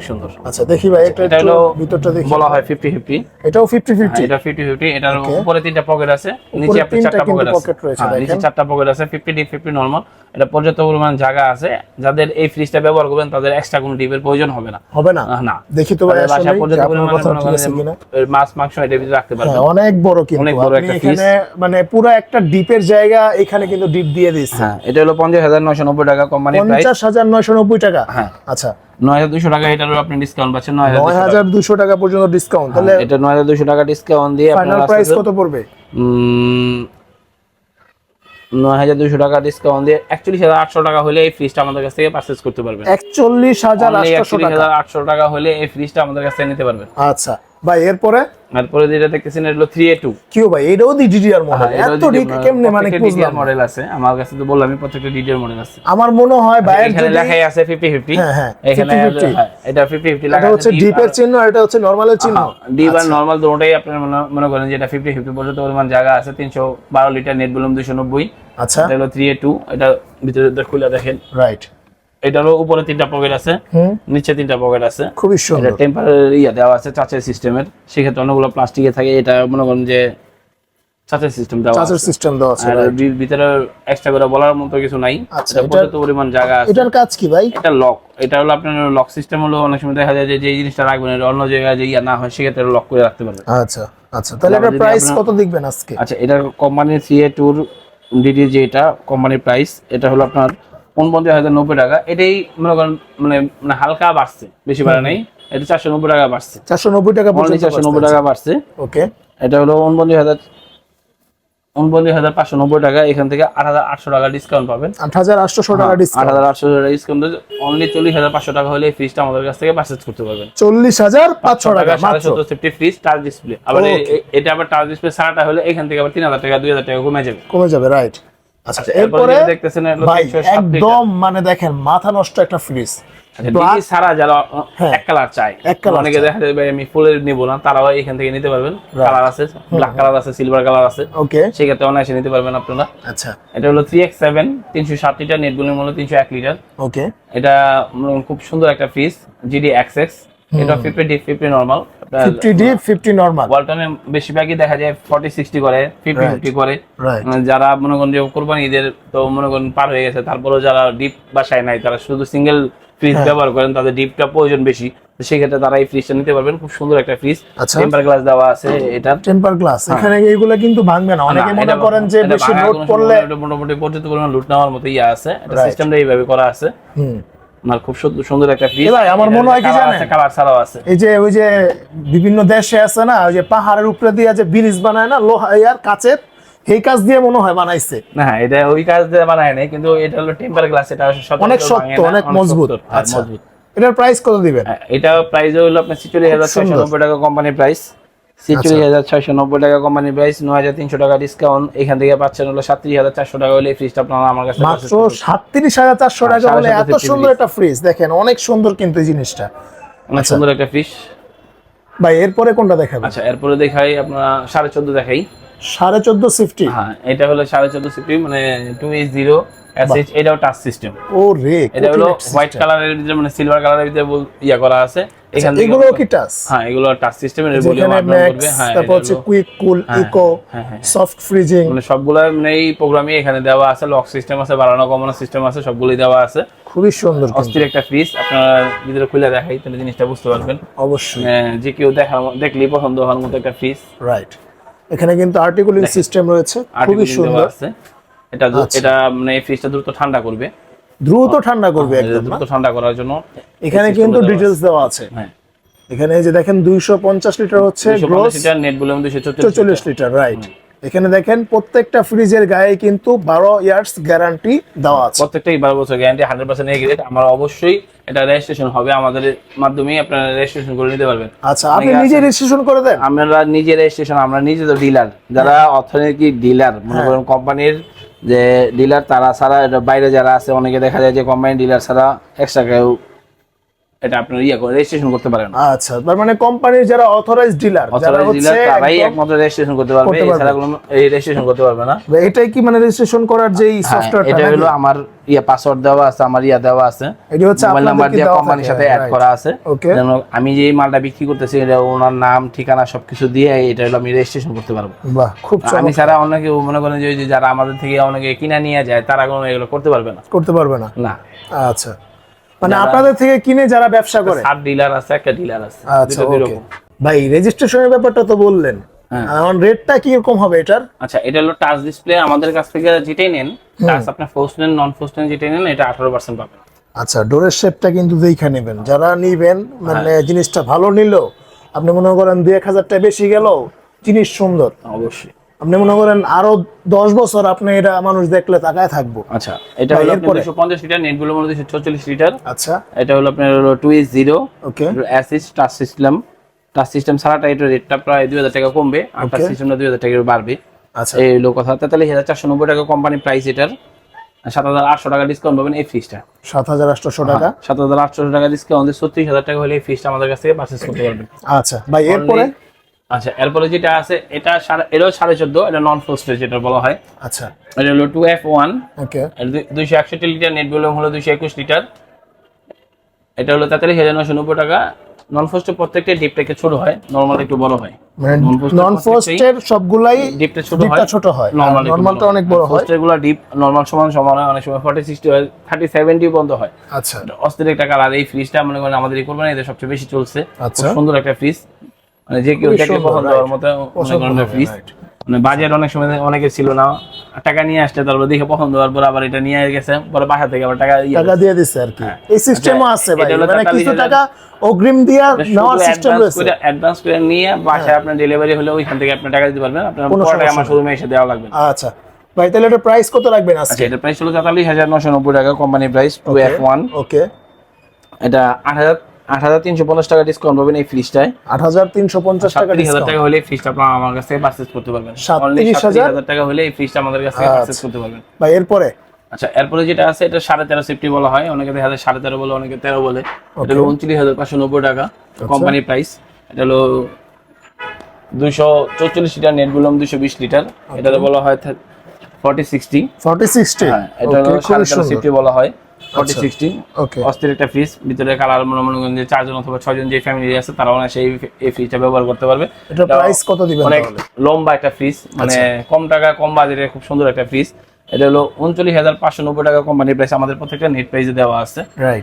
সুন্দর। আচ্ছা দেখি ভাই এটা এটা হলো ভিতরটা দেখি। বলা হয় ফিফটি ফিফটি এটাও ফিফটি ফিফটি এটা ফিফটি ফিফটি এটার উপরে তিনটা পকেট আছে নিচে আপনি চারটা পকেট আছে। pocket রয়েছে, হ্যাঁ, নিচে চারটা পকেট আছে ফিফটি ডিপ ফিফটি নর্মাল এটা পর্যাপ্ত পরিমাণ জায়গা আছে যাদের এই ফ্রিজটা ব্যবহার করবেন তাদের এক্সট্রা কোনো ডিপের প্রয়োজন হবে না। হবে না? না। দেখি তো ভাই আসলে পর্যাপ্ত পরিমাণে কথা মাছ মাংস এটার ভিতরে রাখতে পারবেন। হ্যাঁ অনেক বড় কিন্তু। অনেক বড় একটা এখানে মানে পুরো একটা ডিপের জায়গা এখানে কিন্তু ডিপ দিয়ে দিচ্ছে হ্যাঁ এটা হলো পঞ্চাশ হাজার নয়শো নব্বই টাকা কোম্পানি পঞ্চাশ হাজার নয়শো নব্বই টাকা? হ্যাঁ। আচ্ছা। নয় হাজার দুশো টাকা এটারও আপনি ডিসকাউন্ট পাচ্ছেন। নয় হাজার দুশো টাকা। পর্যন্ত ডিসকাউন্ট তাহলে এটা নয় হাজার দুশো টাকা ডিসকাউন্ট দিয়ে ফাইনাল প্রাইস কত পড়বে? নয় হাজার দুশো টাকা ডিসকাউন্ট দিয়ে একচল্লিশ হাজার আটশো টাকা হলে এই ফ্রিজটা আমাদের কাছ থেকে পারচেজ করতে পারবেন। একচল্লিশ হাজার আটশো একচল্লিশ হাজার আটশো টাকা হলে এই ফ্রিজটা আমাদের কাছ থেকে নিতে পারবেন। আচ্ছা। ভাই এরপরে? তারপরে যেটা দেখতেছেন এটা হলো থ্রি এ টু কিউ ভাই এটাও দি ডিডিআর মডেল এত ডিপ কেমনে মানে বুঝলাম না। মডেল আছে। আমার কাছে তো বললাম আমি প্রত্যেকটা ডিডিআর মডেল আছে। আমার মনে হয় ভাইয়ের এখানে লেখাই আছে ফিফটি ফিফটি হ্যাঁ, হ্যাঁ, এখানে 50-50 হ্যাঁ, এটা ফিফটি ফিফটি এটা হচ্ছে ডিপের চিহ্ন আর এটা হচ্ছে নরমালের চিহ্ন। ডিপ আর নর্মাল দুটোটাই আপনার মনে- মনে করেন যে এটা ফিফটি ফিফটি পর্যন্ত পরিমাণ জায়গা আছে তিনশো বারো লিটার নেট ভলিউম দুশো নব্বই। আচ্ছা। এটা হলো থ্রি এ টু এটা ভিতরে দিয়ে খুলে দেখেন। রাইট এটারও উপরে তিনটা পকেট আছে নিচে তিনটা পকেট আছে। খুবই এটা সুন্দর। টেম্পারারি ইয়া দেওয়া আছে চাচের সিস্টেমের সেক্ষেত্রে অনেকগুলো প্লাস্টিকে থাকে এটা মনে করেন যে চাচের সিস্টেম দেওয়া আছে। সিস্টেম দেওয়া আছে আর ভিতরে এক্সট্রা করে বলার মতো কিছু নাই। আচ্ছা, পর্যাপ্ত পরিমাণ জায়গা আছে। এটার কাজ কি ভাই? এটা লক এটা হলো আপনার লক সিস্টেম হলো অনেক সময় দেখা যায় যে যে জিনিসটা রাখবেন অন্য জায়গায় যে ইয়া না হয় সেক্ষেত্রে লক করে রাখতে পারবেন। আচ্ছা আচ্ছা। তাহলে এটার প্রাইস কত দেখবেন আজকে? আচ্ছা এটা কোম্পানির সি এ টুর ডিডি যেটা কোম্পানির প্রাইস এটা হলো আপনার উনপঞ্চাশ হাজার নব্বই টাকা। এটাই মনে করেন মানে মানে হালকা বাড়ছে বেশি বাড়ে নাই। এটা চারশো নব্বই টাকা বাড়ছে। চারশো নব্বই টাকা অনলি চারশো নব্বই টাকা বাড়ছে। ওকে। এটা হলো উনপঞ্চাশ হাজার উনপঞ্চাশ হাজার পাঁচশো নব্বই টাকা। এখান থেকে আট হাজার আটশো টাকা ডিসকাউন্ট পাবেন। আট হাজার আটশো টাকা আট হাজার আটশো টাকা ডিসকাউন্ট অনলি চল্লিশ হাজার পাঁচশো টাকা হলে ফ্রিজটা আমাদের কাছ থেকে পারচেজ করতে পারবেন। চল্লিশ হাজার পাঁচশো টাকা সাড়ে সত্তর সেফটি ফ্রিজ টাচ ডিসপ্লে আবার এটা আবার টাচ ডিসপ্লে সারাটা হলে এখান থেকে আবার তিন হাজার টাকা দুই হাজার টাকা কমে যাবে। কমে যাবে রাইট আচ্ছা এরপরে এরপরে দেখতেছেন ভাই একদম মানে দেখেন মাথা নষ্ট একটা ফ্রিজ আচ্ছা, যারা হ্যাঁ। এক কালার চাই অনেকে দেখা যাবে আমি ফুলের নিব না। তারাও এখান থেকে নিতে পারবেন। কালার আছে ব্ল্যাক কালার আছে সিলভার কালার আছে। ওকে সেক্ষেত্রে অনায়াসে নিতে পারবেন আপনারা। আচ্ছা। এটা হলো থ্রি এক্স সেভেন তিনশো ষাট লিটার মূল্য তিনশো এক লিটার ওকে এটা খুব সুন্দর একটা ফ্রিজ জিডি এক্সএক্স এটা fifty fifty normal fifty D fifty normal ওয়ালটনে বেশিরভাগই দেখা যায় ফর্টি সিক্সটি করে ফিফটি Right. ফিফটি করে। মানে যারা মনে করেন যে কোরবানি ঈদের তো মনে করেন পার হয়ে গেছে তারপরেও যারা ডিপ বাসায় নাই তারা শুধু সিঙ্গেল ফ্রিজ হ্যাঁ। ব্যবহার করেন তাদের ডিপটা প্রয়োজন বেশি। তো সেক্ষেত্রে তারা এই ফ্রিজটা নিতে পারবেন খুব সুন্দর একটা ফ্রিজ। টেম্পার গ্লাস দেওয়া আছে এটা। টেম্পার গ্লাস এখানে এইগুলো কিন্তু ভাঙবে না। অনেকে মনে করেন যে বেশি লোড পড়লে মোটামুটি পর্যাপ্ত পরিমাণ লুট নেওয়ার মতো ইয়ে আছে। এটা. সিস্টেমটা এইভাবে করা আছে। হুম। আমার খুব সুন্দর- একটা ফ্রিজ ভাই, আমার মনে হয় কি জানেন? কালার ছাড়াও আছে। এই যে ওই যে বিভিন্ন দেশে আছে না ওই যে পাহাড়ের উপরে দিয়ে যে ব্রিজ বানায় না লোহা আর কাচের এই কাজ দিয়ে মনে হয় বানাইছে। না হ্যাঁ, এটা ওই কাজ দিয়ে বানায় নাই কিন্তু এটা হলো টেম্পার গ্লাস এটা অনেক শক্ত অনেক মজবুত। হ্যাঁ, আচ্ছা। মজবুত। এটার প্রাইস কত দিবেন? হ্যাঁ, এটা প্রাইস হলো আপনার ছিচল্লিশ হাজার ছয়শো। নব্বই টাকা কোম্পানির প্রাইস ছিচল্লিশ হাজার ছয়শো নব্বই টাকা কোম্পানির প্রাইস নয় হাজার তিনশো টাকা ডিসকাউন্ট এখান থেকে পাচ্ছেন হলো সাতত্রিশ হাজার চারশো টাকা হলে ফ্রিজটা আপনারা আমার কাছে মাত্র সাতত্রিশ হাজার চারশো হ্যাঁ, টাকা হলে এত সুন্দর একটা ফ্রিজ দেখেন অনেক সুন্দর কিন্তু এই জিনিসটা। অনেক সুন্দর একটা ফ্রিজ ভাই এরপরে কোনটা দেখাবেন? আচ্ছা এরপরে দেখাই আপনার সাড়ে চোদ্দ দেখাই। সাড়ে চোদ্দ সিফটি হ্যাঁ এটা হলো সাড়ে চোদ্দ সিপি মানে টু এইচ জিরো এসএইচ এটাও টাচ সিস্টেম ও রে এটা হলো হোয়াইট কালারের ভিতরে মানে সিলভার কালারের ভিতরে ইয়া করা আছে। এখান থেকে এগুলো কি টাচ? হ্যাঁ এগুলো টাচ সিস্টেমের ভলিউম যেখানে আপ করবে হ্যাঁ তারপর হচ্ছে কুইক কুল হ্যাঁ, ইকো হ্যাঁ হ্যাঁ সফট ফ্রিজিং মানে সবগুলো মানে এই প্রোগ্রামই এখানে দেওয়া আছে লক সিস্টেম আছে বাড়ানো কমানো সিস্টেম আছে সবগুলোই দেওয়া আছে। খুবই সুন্দর অস্থির একটা ফ্রিজ আপনারা ভিতরে খুলে দেখাই তাহলে জিনিসটা বুঝতে পারবেন। অবশ্যই। যে কেউ দেখার দেখলেই পছন্দ হওয়ার মতো একটা ফ্রিজ রাইট এখানে কিন্তু আর্টিকুলিং সিস্টেম রয়েছে খুবই সুন্দর। আছে। এটা আচ্ছা। এটা মানে এই ফ্রিজটা দ্রুত ঠান্ডা করবে। দ্রুত ঠান্ডা করবে একদম দ্রুত ঠান্ডা করার জন্য এখানে কিন্তু ডিটেলস দেওয়া আছে। হ্যাঁ। এখানে যে দেখেন দুইশো পঞ্চাশ লিটার হচ্ছে গ্রোস লিটার নেট দুশো চল্লিশ লিটার রাইট এখানে দেখেন প্রত্যেকটা ফ্রিজের গায়ে কিন্তু বারো ইয়ার্স গ্যারান্টি দেওয়া আছে। প্রত্যেকটাই বারো বছর গ্যারান্টি হান্ড্রেড পার্সেন্ট এগ্রেড আমরা অবশ্যই এটা রেজিস্ট্রেশন হবে আমাদের মাধ্যমেই আপনারা রেজিস্ট্রেশন করে নিতে পারবেন। আচ্ছা আপনি নিজে রেজিস্ট্রেশন করে দেন? আমরা নিজে রেজিস্ট্রেশন আমরা নিজে তো ডিলার যারা অর্থনৈতিক ডিলার মনে হ্যাঁ। করেন কোম্পানির যে ডিলার তারা ছাড়া বাইরে যারা আছে, অনেকে দেখা যায় যে কোম্পানি ডিলার ছাড়া এক্সট্রা কেউ এটা আপনার ইয়ে করে রেজিস্ট্রেশন করতে পারেন। আচ্ছা তার মানে কোম্পানির যারা অথরাইজ ডিলার যারা হচ্ছে তারাই একমাত্র রেজিস্ট্রেশন করতে পারবে এছাড়া কোনো এই রেজিস্ট্রেশন করতে পারবে না। এটাই কি মানে রেজিস্ট্রেশন করার যেই হ্যাঁ, সফটওয়্যারটা এটা হলো আমার ইয়া পাসওয়ার্ড দেওয়া আছে আমার ইয়া দেওয়া আছে। এটি হচ্ছে মোবাইল নাম্বার দিয়ে কোম্পানির সাথে অ্যাড করা আছে. যেন আমি যে মালটা বিক্রি করতেছি এটা ওনার নাম ঠিকানা সবকিছু দিয়ে এটা হলো আমি রেজিস্ট্রেশন করতে পারব। বাহ খুব আমি ছাড়া অনেকে মনে করেন যে যে যারা আমাদের থেকে অনেকে কিনা নিয়ে যায় তারা কোনো এগুলো করতে পারবে না। করতে পারবে না। না। আচ্ছা। মানে আপনাদের থেকে কিনে যারা ব্যবসা করে? সাব ডিলার আছে একটা ডিলার আছে। আচ্ছা ওকে ভাই রেজিস্ট্রেশনের ব্যাপারটা তো বললেন। এখন রেটটা কি রকম হবে এটার? আচ্ছা এটা হলো টাচ ডিসপ্লে আমাদের কাছ থেকে যেটাই নেন টাচ আপনার ফোস্ট নেন নন ফোস্ট নেন যেটাই নেন এটা আঠারো পার্সেন্ট পাবেন। আচ্ছা ডোরের শেপটা কিন্তু দেখে নেবেন। যারা নিবেন মানে হ্যাঁ। জিনিসটা ভালো নিল আপনি মনে করেন দুই এক হাজার টাকা বেশি গেল জিনিস সুন্দর। অবশ্যই। আপনি মনে করেন আরও দশ বছর আপনি এটা মানুষ দেখলে তাকায় থাকব। আচ্ছা এটা হলো? দুশো পঞ্চাশ লিটার নেটগুলো মনে দুশো চল্লিশ লিটার। আচ্ছা। এটা হলো আপনার হলো টু এইচ জিরো ওকে অ্যাসিস টাচ সিস্টেম টাচ সিস্টেম ছাড়াটা এটা রেটটা প্রায় দুই হাজার টাকা কমবে আর টাচ. সিস্টেমটা দুই হাজার টাকা বাড়বে। আচ্ছা। এই হলো কথা তেতাল্লিশ হাজার চারশো নব্বই টাকা কোম্পানি প্রাইস এটার। সাত হাজার আটশো টাকা ডিসকাউন্ট পাবেন এই ফিসটা সাত হাজার আটশোশো টাকা? সাত হাজার আটশো টাকা ডিসকাউন্ট ছত্রিশ হাজার টাকা হলে এই ফিসটা আমাদের কাছ থেকে পারচেস করতে পারবেন। আচ্ছা ভাই এরপরে? আচ্ছা এরপরে যেটা আছে এটা এটাও সাড়ে চোদ্দ এটা নন ফোস্টেজ যেটা বলা হয়। আচ্ছা। এটা হলো টু এফ ওয়ান ওকে দুইশো একষট্টি লিটার নেট ভলিউম হলো দুইশো একুশ লিটার এটা হলো তেতাল্লিশ হাজার নশো নব্বই টাকা। নন ফোস্টে প্রত্যেকটা ডিপ থেকে ছোট হয় নর্মাল একটু বড় হয়। মানে নন প্রত্যেকটাই ফোস্টের সবগুলাই ডিপটা ছোট হয়। ছোট হয়। নর্মাল নর্মালটা অনেক বড় হয়। ফোস্টেরগুলো ডিপ নর্মাল সমান সমান হয় অনেক সময় ফর্টি সিক্সটি হয় থার্টি সেভেন্টি পর্যন্ত হয়। আচ্ছা। অস্থির একটা কালার এই ফ্রিজটা মনে করেন আমাদের এই কোরবানি সবচেয়ে বেশি চলছে। আচ্ছা। খুব সুন্দর একটা ফ্রিজ মানে যে কেউ খুবই দেখলে পছন্দ হওয়ার মতো মনে পছন্দ করেন ফ্রিজ মানে বাজেট অনেক সময় অনেকে ছিল না। টাকা নিয়ে আসতে তারপর দেখে পছন্দ হওয়ার পর আবার এটা নিয়ে গেছে পরে বাসা থেকে আবার টাকা ইয়ে টাকা দিয়ে দিচ্ছে আর কি। হ্যাঁ। এই সিস্টেমও আছে ভাই। মানে কিছু টাকা অগ্রিম দিয়া নেওয়ার সিস্টেম রয়েছে। হ্যাঁ। অ্যাডভান্স করে নিয়ে বাসায় আপনার ডেলিভারি হলে ওইখান থেকে আপনি টাকা দিতে পারবেন। আপনার পরে আমার নেই। শোরুমে এসে দেওয়া লাগবে। আচ্ছা। ভাই তাহলে এটা প্রাইস কত রাখবেন আচ্ছা আজকে এটা প্রাইস হলো তেতাল্লিশ হাজার নশো নব্বই টাকা company price two F one okay এটা আট হাজার আট হাজার তিনশো পঞ্চাশ টাকা ডিসকাউন্ট পাবেন এই ফ্রিজটায় আট হাজার তিনশো পঞ্চাশ টাকা সাতত্রিশ হাজার। টাকা হলে এই ফ্রিজটা আপনার আমার কাছ পারচেজ করতে পারবেন। সাতত্রিশ হাজার? টাকা হলে এই ফ্রিজটা আমাদের কাছ পারচেজ আচ্ছা। করতে পারবেন। ভাই এরপরে? আচ্ছা এরপরে যেটা আছে এটা সাড়ে তেরো সেফটি বলা হয়। অনেকে দেখা যায় সাড়ে তেরো বলে অনেকে তেরো বলে। এটা হলো উনত্রিশ হাজার পাঁচশো নব্বই টাকা। আচ্ছা। কোম্পানি প্রাইস এটা হলো দুইশো চৌচল্লিশ লিটার নেট বললাম দুইশো বিশ লিটার। এটা বলা হয় ফর্টি সিক্সটি ফর্টি সিক্সটি হ্যাঁ এটা হলো সাড়ে তেরো সেফটি বলা হয়। ফর্টি আচ্ছা। সিক্সটি অস্থির একটা ফ্রিজ ভিতরে কালার মনে মনে করেন যে চারজন অথবা ছয়জন যে ফ্যামিলি আছে তারা অনেক সেই এই ফ্রিজটা ব্যবহার করতে পারবে। এটা প্রাইস কত দিবেন অনেক লম্বা একটা ফ্রিজ মানে কম টাকা কম বাজেটে খুব সুন্দর একটা ফ্রিজ এটা হলো উনচল্লিশ হাজার পাঁচশো নব্বই টাকা কোম্পানির প্রাইস আমাদের প্রত্যেকটা নেট প্রাইসে দেওয়া আছে।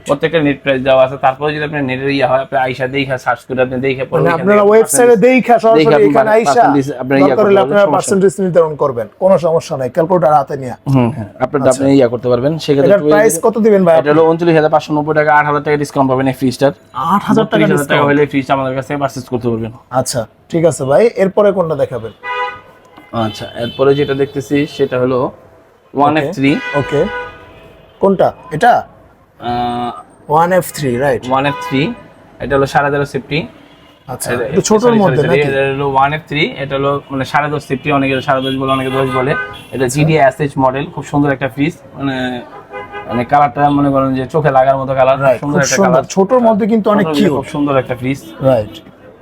প্রত্যেকটা নেট প্রাইস দেওয়া আছে। তারপরে যদি আপনি নেটের ইয়ে হয় আপনি আইসা দেখা সার্চ করে আপনি দেখে পরে মানে আপনারা ওয়েবসাইটে দেখা সরাসরি এখানে আইসা আপনারা ইয়া করতে আপনারা পার্সেন্টেজ নির্ধারণ করবেন কোনো সমস্যা নাই ক্যালকুলেটর হাতে নিয়ে। হুম হ্যাঁ আপনারটা আপনি ইয়া করতে পারবেন সেক্ষেত্রে প্রাইস কত দিবেন ভাই এটা হলো উনচল্লিশ হাজার পাঁচশো নব্বই টাকা আট হাজার টাকা ডিসকাউন্ট পাবেন এই ফ্রিজটার আট হাজার টাকা। হলে ফ্রিজটা আমাদের কাছে পারচেজ করতে পারবেন। আচ্ছা ঠিক আছে ভাই এরপরে কোনটা দেখাবেন? আচ্ছা এরপরে যেটা দেখতেছি সেটা হলো ওয়ান এফ থ্রি ওকে কোনটা? এটা? One F three right one F three এটা হলো সাড়ে তেরো সেফটি আচ্ছা ছোটর মধ্যে এটা হলো ওয়ান এফ থ্রি এটা হলো মানে সাড়ে দশ সেফটি অনেকে সাড়ে দশ বলে অনেকে দশ বলে। এটা জিডি এসএইচ মডেল খুব সুন্দর একটা ফ্রিজ মানে মানে কালারটা মনে করেন যে চোখে লাগার মতো কালার সুন্দর একটা কালার ছোটর মধ্যে কিন্তু অনেক কিউট খুব সুন্দর একটা ফ্রিজ রাইট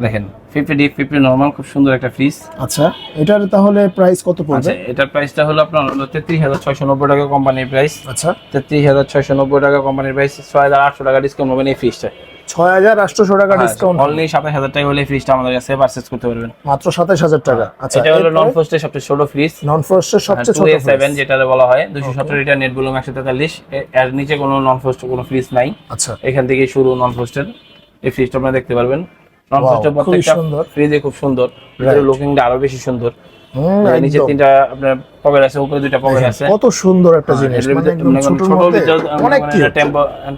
দেখেন। ফিফটি ডিপ ফিফটি নর্মাল খুব সুন্দর একটা ফ্রিজ আচ্ছা এটার তাহলে প্রাইস কত পড়বে? আচ্ছা এটার প্রাইসটা হলো আপনার হলো তেত্রিশ হাজার ছয়শো নব্বই টাকা কোম্পানির প্রাইস আচ্ছা। তেত্রিশ হাজার ছয়শো নব্বই টাকা কোম্পানির প্রাইস ছয় হাজার আটশো টাকা ডিসকাউন্ট পাবেন এই ফ্রিজটা ছয় হাজার আটশোশো টাকা ডিসকাউন্ট অনলি সাতাশ হাজার টাকা হলে ফ্রিজটা আমাদের কাছে পারচেজ করতে পারবেন। মাত্র সাতাশ হাজার টাকা। আচ্ছা এটা হলো নন ফ্রস্টের সবচেয়ে ছোট ফ্রিজ নন ফ্রস্টের সবচেয়ে ছোট সেভেন যেটা বলা হয় দুশো সতেরো লিটার নেট ভলিউম একশো তেতাল্লিশ। এর নিচে কোনো নন ফ্রস্ট কোনো ফ্রিজ নাই। আচ্ছা। এখান থেকে শুরু নন ফ্রস্টের এই ফ্রিজটা আপনারা দেখতে পারবেন। প্রত্যেকটা ফ্রিজে খুব সুন্দর। লুকিংটা আরও বেশি সুন্দর। হুম, নিচে তিনটা আপনার পকেট আছে উপরে দুইটা পকেট আছে। কত সুন্দর একটা জিনিস মানে ভিতরে একদম মনে ছোট অনেক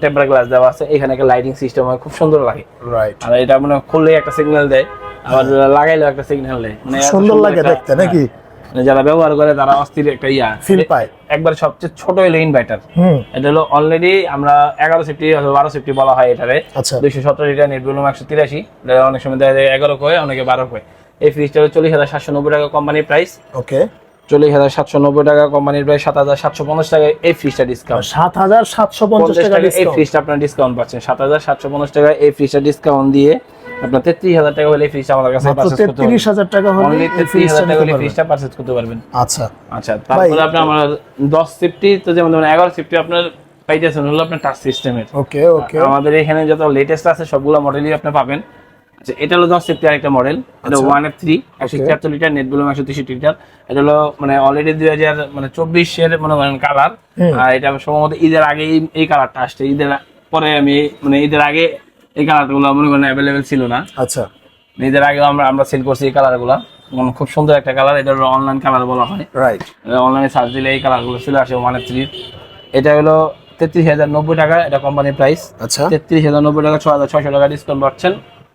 টেম্পার গ্লাস দেওয়া আছে। এখানে একটা লাইটিং সিস্টেম হয় খুব সুন্দর লাগে। রাইট আর এটা মানে খুললে একটা সিগন্যাল দেয় আবার লাগাইলেও একটা সিগন্যাল দেয়। মানে সুন্দর লাগে দেখতে নাকি? মানে যারা ব্যবহার করে তারা অস্থির একটা ইয়া। ফিল পায়। একবার সবচেয়ে ছোট হলো ইনভার্টার এটা হলো অলরেডি আমরা এগারো সেফটি অথবা বারো সেফটি বলা হয় এটারে। আচ্ছা। দুইশো সতেরো লিটার নেট ভলিউম একশো তিরাশি। অনেক সময় দেখা যায় এগারো কয়ে অনেকে বারো কয়ে। এই ফ্রিজটা হলো চল্লিশ হাজার সাতশো নব্বই টাকা কোম্পানির প্রাইস ওকে। চল্লিশ হাজার সাতশো নব্বই টাকা কোম্পানির প্রাইস সাত হাজার সাতশো পঞ্চাশ টাকায় এই ফ্রিজটা ডিসকাউন্ট সাত হাজার সাতশো পঞ্চাশ টাকা এই ফ্রিজটা আপনার ডিসকাউন্ট পাচ্ছেন। সাত হাজার সাতশো পঞ্চাশ টাকা এই ফ্রিজটা ডিসকাউন্ট দিয়ে আপনার তেত্রিশ হাজার টাকা হলে ফ্রিজটা আমাদের কাছে পারচেস করতে পারবেন। তেত্রিশ হাজার টাকা হলে অনলি এই তেত্রিশ ফ্রিজটা হাজার টাকা হলে ফ্রিজটা পারচেস করতে পারবেন। আচ্ছা। আচ্ছা তারপরে আমার দশ সিফটি তো যেমন ধরুন এগারো সিফটি আপনার পাইতেছেন হলো আপনার টাচ সিস্টেমের ওকে ওকে। আমাদের এখানে যত লেটেস্ট আছে সবগুলো মডেলই আপনি পাবেন। আচ্ছা এটা হলো দশ সিফটি আরেকটা মডেল এটা। ওয়ান এফ থ্রি একশো. তিয়াত্তর লিটার নেট ভলিউম একশো তেষট্টি লিটার এটা হলো মানে অলরেডি দুই হাজার মানে চব্বিশের মনে করেন কালার আর এটা সম্ভবত ঈদের আগে এই- এই কালারটা আসছে। ঈদের পরে আমি মানে ঈদের আগে এই কালারগুলো মনে করেন অ্যাভেলেবেল ছিল না। আচ্ছা। ঈদের আগে আমরা আমরা সেল করছি এই কালারগুলো। খুব সুন্দর একটা কালার এটা অনলাইন কালার বলা হয়। রাইট অনলাইনে সার্চ দিলে এই কালারগুলো চলে আসে ওয়ান থ্রির এটা হলো তেত্রিশ হাজার নব্বই টাকা এটা কোম্পানির প্রাইস আচ্ছা। তেত্রিশ হাজার নব্বই টাকা ছ হাজার ছয়শো টাকা ডিসকাউন্ট পাচ্ছেন।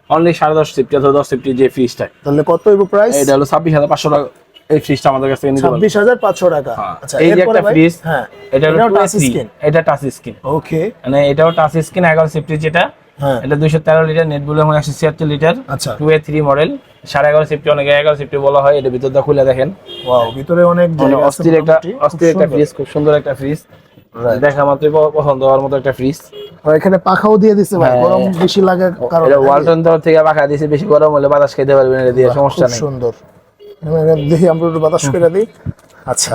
অনলি সাড়ে দশ ফিফটি অথবা দশ ফিফটি যে ফ্রিজটা তাহলে কত প্রাইস এটা হলো ছাব্বিশ হাজার পাঁচশো টাকা এই ফ্রিজটা আমাদের কাছে নিতে পারবেন। ছাব্বিশ হাজার পাঁচশো টাকা। হ্যাঁ। আচ্ছা এই যে একটা ফ্রিজ হ্যাঁ এটা হলো এটাও টু touch screen। এটা টাচ স্ক্রিন ওকে মানে এটাও টাচ স্ক্রিন এগারো ফিফটি যেটা এটা দুইশো তেরো লিটার নেট বলে একশো ছিয়াত্তর লিটার আচ্ছা। টু এ থ্রি মডেল সাড়ে এগারো সিফটি অনেকে এগারো সিফটি বলা হয় এটা ভিতরটা খুলে দেখেন। ভিতরে অনেক মানে অস্থির একটা অস্থির একটা ফ্রিজ খুব সুন্দর একটা ফ্রিজ দেখা মাত্রই পছন্দ হওয়ার মতো একটা ফ্রিজ এখানে পাখাও দিয়ে দিছে ভাই হ্যাঁ। গরম বেশি লাগে কারণ। এটা ওয়ালটন তরফ থেকে পাখা দিয়েছে বেশি গরম হলে বাতাস খেতে পারবেন এটা দিয়ে সমস্যা নেই। সুন্দর। দেখি আমরা একটু বাতাস করে দিই। আচ্ছা।